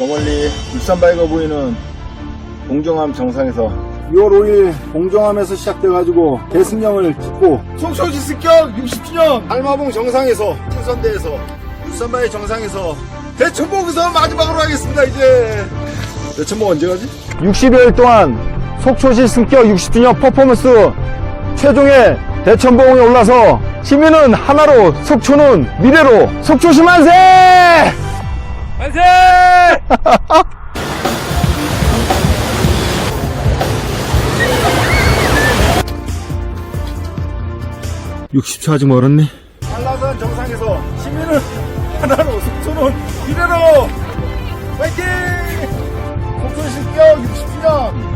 저 멀리 울산 밝아 보이는 공정함 정상에서 6월 5일 공정함에서 시작돼가지고 대승령을 찍고 속초지 습격 60주년 알마봉 정상에서 풍선대에서 울산바의 정상에서 대천봉에서 마지막으로 하겠습니다 이제 대천봉 언제 가지? 60여일 동안 속초시 승격 60주년 퍼포먼스 최종의 대천봉에 올라서 시민은 하나로 속초는 미래로 속초시! 만세! 60초 아직 멀었네. 한라산 정상에서 시민을 하나로 속초는 이래로 화이팅! 속초 실격 60주년!